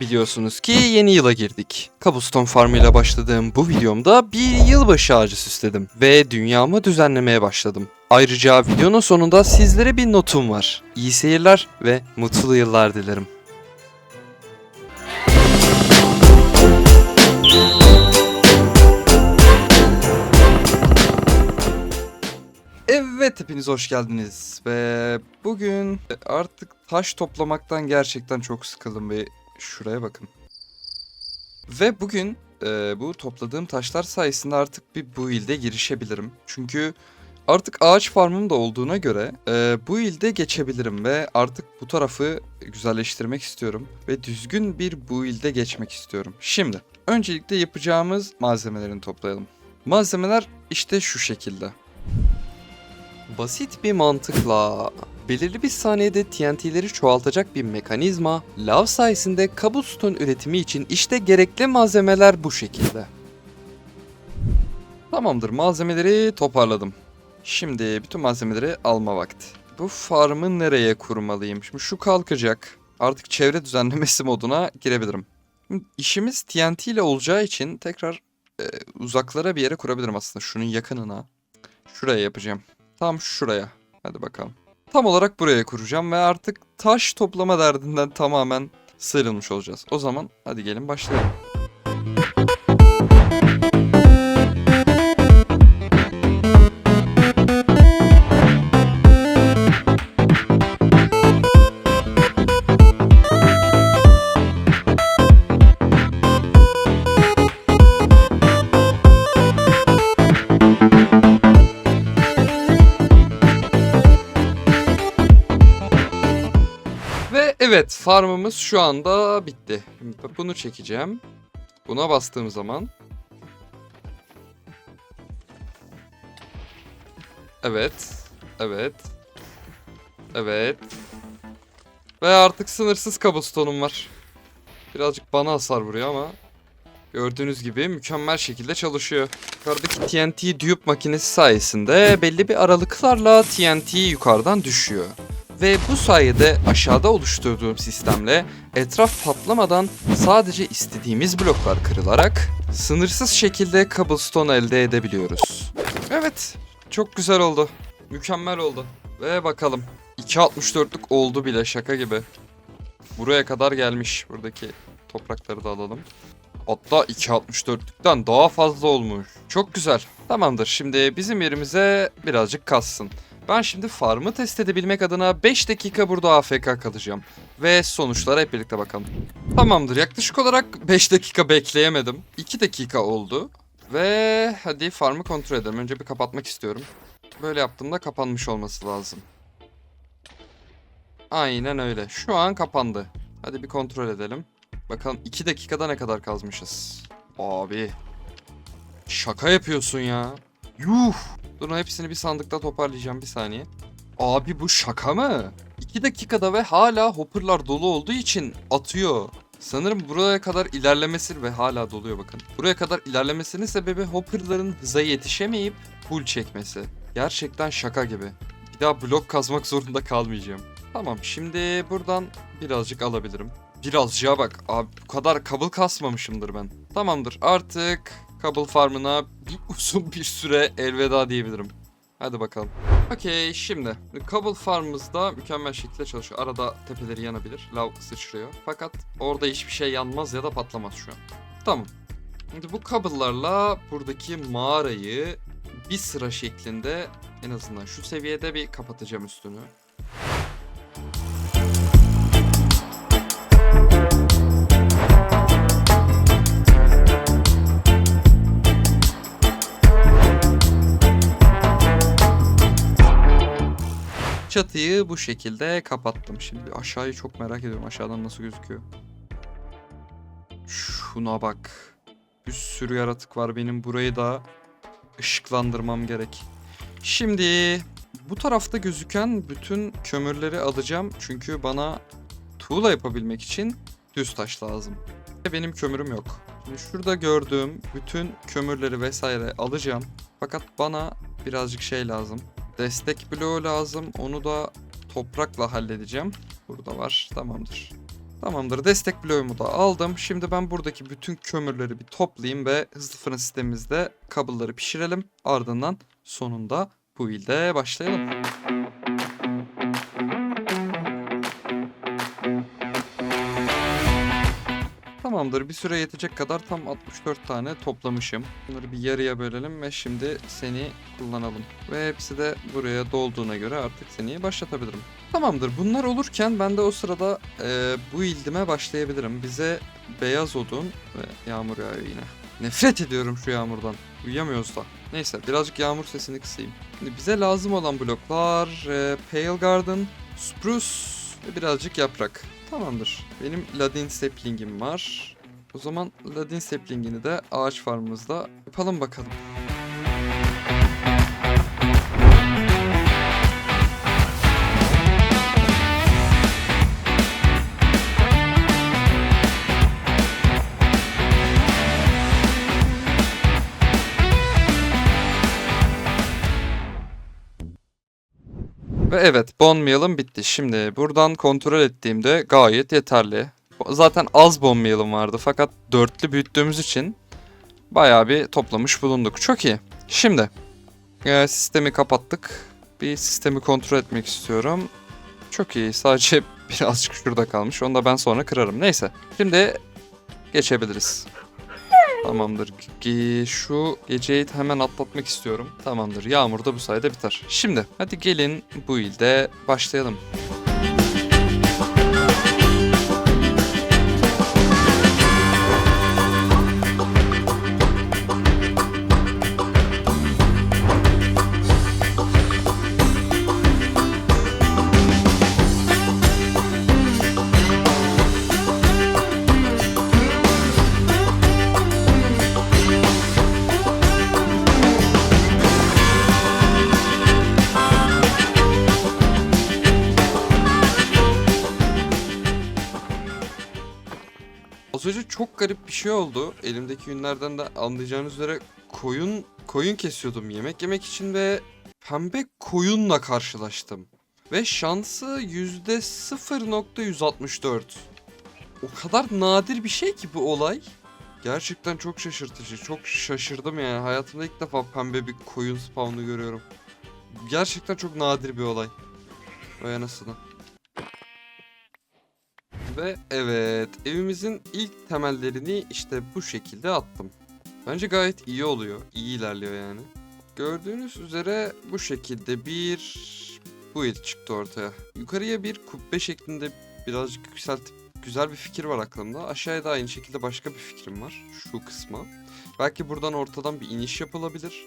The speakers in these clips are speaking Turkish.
Biliyorsunuz ki yeni yıla girdik. Cobblestone Farm ile başladığım bu videomda bir yılbaşı ağacı süsledim ve dünyamı düzenlemeye başladım. Ayrıca videonun sonunda sizlere bir notum var. İyi seyirler ve mutlu yıllar dilerim. Evet hepiniz hoş geldiniz ve bugün artık taş toplamaktan gerçekten çok sıkıldım ve şuraya bakın. Ve bugün e, bu topladığım taşlar sayesinde artık bir build'e girişebilirim. Çünkü artık ağaç farmım da olduğuna göre e, bu ilde geçebilirim ve artık bu tarafı güzelleştirmek istiyorum. Ve düzgün bir bu ilde geçmek istiyorum. Şimdi öncelikle yapacağımız malzemelerini toplayalım. Malzemeler işte şu şekilde. Basit bir mantıkla belirli bir saniyede TNT'leri çoğaltacak bir mekanizma, lav sayesinde cobblestone üretimi için işte gerekli malzemeler bu şekilde. Tamamdır malzemeleri toparladım. Şimdi bütün malzemeleri alma vakti. Bu farmı nereye kurmalıyım? Şimdi şu kalkacak. Artık çevre düzenlemesi moduna girebilirim. Şimdi işimiz TNT ile olacağı için tekrar e, uzaklara bir yere kurabilirim aslında. Şunun yakınına. Şuraya yapacağım. Tam şuraya. Hadi bakalım. Tam olarak buraya kuracağım ve artık taş toplama derdinden tamamen sıyrılmış olacağız. O zaman hadi gelin başlayalım. Evet farmımız şu anda bitti. Bunu çekeceğim. Buna bastığım zaman. Evet. Evet. Evet. Ve artık sınırsız cobblestone'um var. Birazcık bana hasar vuruyor ama gördüğünüz gibi mükemmel şekilde çalışıyor. Yukarıdaki TNT dupe makinesi sayesinde belli bir aralıklarla TNT yukarıdan düşüyor. Ve bu sayede aşağıda oluşturduğum sistemle etraf patlamadan sadece istediğimiz bloklar kırılarak sınırsız şekilde cobblestone elde edebiliyoruz. Evet, çok güzel oldu. Mükemmel oldu. Ve bakalım. 2.64'lük oldu bile şaka gibi. Buraya kadar gelmiş. Buradaki toprakları da alalım. Hatta 2.64'lükten daha fazla olmuş. Çok güzel. Tamamdır. Şimdi bizim yerimize birazcık kassın. Ben şimdi farmı test edebilmek adına 5 dakika burada AFK kalacağım. Ve sonuçlara hep birlikte bakalım. Tamamdır yaklaşık olarak 5 dakika bekleyemedim. 2 dakika oldu. Ve hadi farmı kontrol edelim. Önce bir kapatmak istiyorum. Böyle yaptığımda kapanmış olması lazım. Aynen öyle. Şu an kapandı. Hadi bir kontrol edelim. Bakalım 2 dakikada ne kadar kazmışız. Abi. Şaka yapıyorsun ya. Yuh. Durun hepsini bir sandıkta toparlayacağım bir saniye. Abi bu şaka mı? 2 dakikada ve hala hopperlar dolu olduğu için atıyor. Sanırım buraya kadar ilerlemesi ve hala doluyor bakın. Buraya kadar ilerlemesinin sebebi hopperların hıza yetişemeyip full çekmesi. Gerçekten şaka gibi. Bir daha blok kazmak zorunda kalmayacağım. Tamam şimdi buradan birazcık alabilirim. Birazcığa bak abi bu kadar kabul kasmamışımdır ben. Tamamdır artık kabul farmına bir uzun bir süre elveda diyebilirim. Hadi bakalım. Okey şimdi kabul farmımız da mükemmel şekilde çalışıyor. Arada tepeleri yanabilir. Lav sıçrıyor. Fakat orada hiçbir şey yanmaz ya da patlamaz şu an. Tamam. Şimdi bu kabullarla buradaki mağarayı bir sıra şeklinde en azından şu seviyede bir kapatacağım üstünü. Çatıyı bu şekilde kapattım. Şimdi aşağıyı çok merak ediyorum. Aşağıdan nasıl gözüküyor. Şuna bak. Bir sürü yaratık var. Benim burayı da ışıklandırmam gerek. Şimdi bu tarafta gözüken bütün kömürleri alacağım. Çünkü bana tuğla yapabilmek için düz taş lazım. Benim kömürüm yok. Şimdi şurada gördüğüm bütün kömürleri vesaire alacağım. Fakat bana birazcık şey lazım. Destek bloğu lazım. Onu da toprakla halledeceğim. Burada var. Tamamdır. Tamamdır. Destek bloğumu da aldım. Şimdi ben buradaki bütün kömürleri bir toplayayım ve hızlı fırın sistemimizde kabloları pişirelim. Ardından sonunda bu ilde başlayalım. Tamamdır. Bir süre yetecek kadar tam 64 tane toplamışım. Bunları bir yarıya bölelim ve şimdi seni kullanalım. Ve hepsi de buraya dolduğuna göre artık seni başlatabilirim. Tamamdır. Bunlar olurken ben de o sırada e, bu ildime başlayabilirim. Bize beyaz odun ve yağmur yağıyor yine. Nefret ediyorum şu yağmurdan. Uyuyamıyoruz da. Neyse birazcık yağmur sesini kısayım. Şimdi bize lazım olan bloklar e, Pale Garden, Spruce ve birazcık yaprak. Tamamdır. Benim Ladin Sapling'im var. O zaman Ladin Sapling'ini de ağaç farmımızda yapalım bakalım. Ve evet bone meal'ım bitti. Şimdi buradan kontrol ettiğimde gayet yeterli. Zaten az bone meal'ım vardı fakat dörtlü büyüttüğümüz için bayağı bir toplamış bulunduk. Çok iyi. Şimdi e, sistemi kapattık. Bir sistemi kontrol etmek istiyorum. Çok iyi. Sadece birazcık şurada kalmış. Onu da ben sonra kırarım. Neyse. Şimdi geçebiliriz. Tamamdır. Ge- Şu geceyi hemen atlatmak istiyorum. Tamamdır. Yağmur da bu sayede biter. Şimdi hadi gelin bu ilde başlayalım. Garip bir şey oldu. Elimdeki yünlerden de anlayacağınız üzere koyun koyun kesiyordum yemek yemek için ve pembe koyunla karşılaştım. Ve şansı yüzde 0.164. O kadar nadir bir şey ki bu olay. Gerçekten çok şaşırtıcı. Çok şaşırdım yani. Hayatımda ilk defa pembe bir koyun spawn'u görüyorum. Gerçekten çok nadir bir olay. Vay anasını. Ve evet evimizin ilk temellerini işte bu şekilde attım. Bence gayet iyi oluyor. iyi ilerliyor yani. Gördüğünüz üzere bu şekilde bir bu il çıktı ortaya. Yukarıya bir kubbe şeklinde birazcık yükseltip güzel bir fikir var aklımda. Aşağıya da aynı şekilde başka bir fikrim var şu kısma. Belki buradan ortadan bir iniş yapılabilir.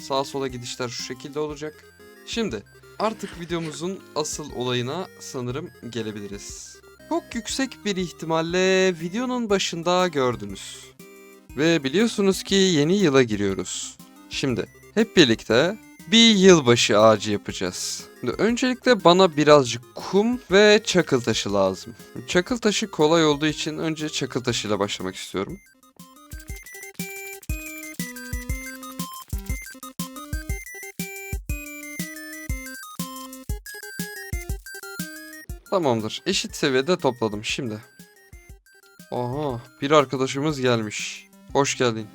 Sağa sola gidişler şu şekilde olacak. Şimdi artık videomuzun asıl olayına sanırım gelebiliriz. Çok yüksek bir ihtimalle videonun başında gördünüz. Ve biliyorsunuz ki yeni yıla giriyoruz. Şimdi hep birlikte bir yılbaşı ağacı yapacağız. Öncelikle bana birazcık kum ve çakıl taşı lazım. Çakıl taşı kolay olduğu için önce çakıl taşıyla başlamak istiyorum. Tamamdır. Eşit seviyede topladım şimdi. Aha bir arkadaşımız gelmiş. Hoş geldin.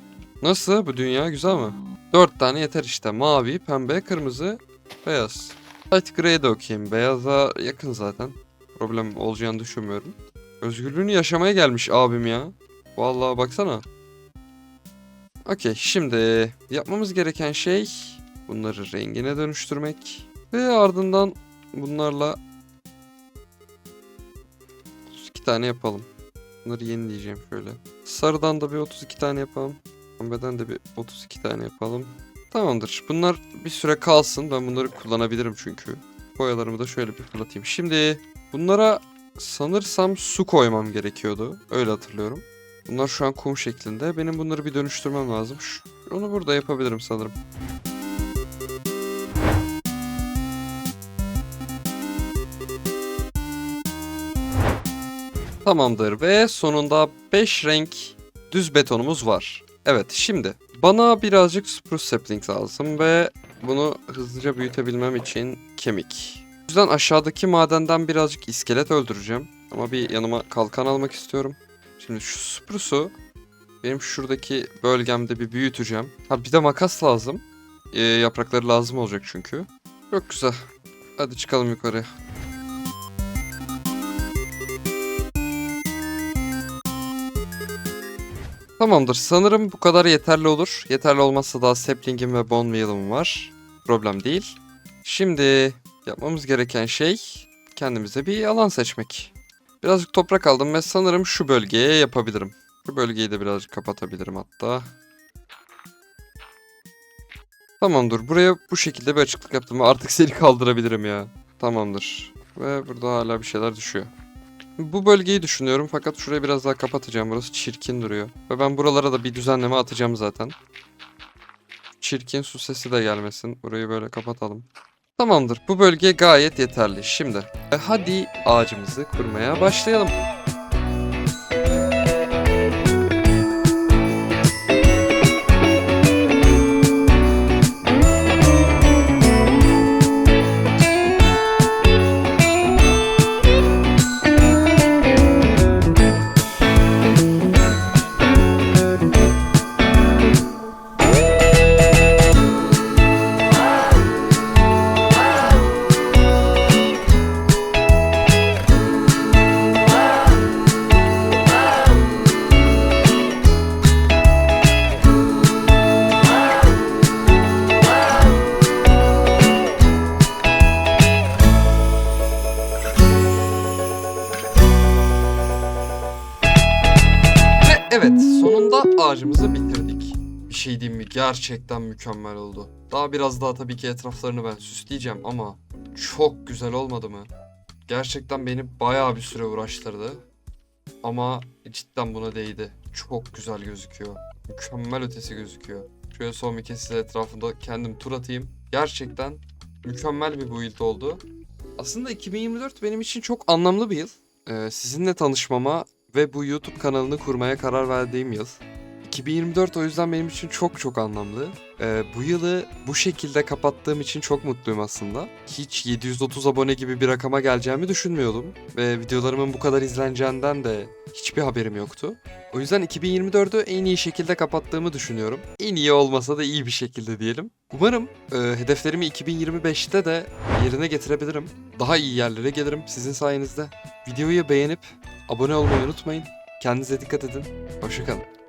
Nasıl bu dünya güzel mi? Dört tane yeter işte. Mavi, pembe, kırmızı, beyaz. Light grey de okuyayım. Beyaza yakın zaten. Problem olacağını düşünmüyorum. Özgürlüğünü yaşamaya gelmiş abim ya. Vallahi baksana. Okey şimdi yapmamız gereken şey bunları rengine dönüştürmek. Ve ardından bunlarla 32 tane yapalım. Bunları yenileyeceğim şöyle. Sarıdan da bir 32 tane yapalım. Pembeden de bir 32 tane yapalım. Tamamdır. Bunlar bir süre kalsın. Ben bunları kullanabilirim çünkü. Boyalarımı da şöyle bir fırlatayım. Şimdi bunlara sanırsam su koymam gerekiyordu. Öyle hatırlıyorum. Bunlar şu an kum şeklinde. Benim bunları bir dönüştürmem lazım. Onu burada yapabilirim sanırım. Tamamdır ve sonunda 5 renk düz betonumuz var. Evet şimdi bana birazcık spruce sapling lazım ve bunu hızlıca büyütebilmem için kemik. O yüzden aşağıdaki madenden birazcık iskelet öldüreceğim. Ama bir yanıma kalkan almak istiyorum. Şimdi şu spruce'u benim şuradaki bölgemde bir büyüteceğim. Ha bir de makas lazım. Ee, yaprakları lazım olacak çünkü. Çok güzel. Hadi çıkalım yukarı. Tamamdır. Sanırım bu kadar yeterli olur. Yeterli olmazsa daha sapling'im ve bone meal'ım var. Problem değil. Şimdi yapmamız gereken şey kendimize bir alan seçmek. Birazcık toprak aldım ve sanırım şu bölgeye yapabilirim. Şu bölgeyi de birazcık kapatabilirim hatta. Tamamdır. Buraya bu şekilde bir açıklık yaptım. Artık seni kaldırabilirim ya. Tamamdır. Ve burada hala bir şeyler düşüyor. Bu bölgeyi düşünüyorum fakat şurayı biraz daha kapatacağım. Burası çirkin duruyor. Ve ben buralara da bir düzenleme atacağım zaten. Çirkin su sesi de gelmesin. Burayı böyle kapatalım. Tamamdır. Bu bölge gayet yeterli. Şimdi e, hadi ağacımızı kurmaya başlayalım. Gerçekten mükemmel oldu. Daha biraz daha tabii ki etraflarını ben süsleyeceğim ama çok güzel olmadı mı? Gerçekten beni bayağı bir süre uğraştırdı. Ama cidden buna değdi. Çok güzel gözüküyor. Mükemmel ötesi gözüküyor. Şöyle son bir kez size etrafında kendim tur atayım. Gerçekten mükemmel bir build oldu. Aslında 2024 benim için çok anlamlı bir yıl. Ee, sizinle tanışmama ve bu YouTube kanalını kurmaya karar verdiğim yıl. 2024 o yüzden benim için çok çok anlamlı. Ee, bu yılı bu şekilde kapattığım için çok mutluyum aslında. Hiç 730 abone gibi bir rakama geleceğimi düşünmüyordum. Ve videolarımın bu kadar izleneceğinden de hiçbir haberim yoktu. O yüzden 2024'ü en iyi şekilde kapattığımı düşünüyorum. En iyi olmasa da iyi bir şekilde diyelim. Umarım e, hedeflerimi 2025'te de yerine getirebilirim. Daha iyi yerlere gelirim sizin sayenizde. Videoyu beğenip abone olmayı unutmayın. Kendinize dikkat edin. Hoşçakalın.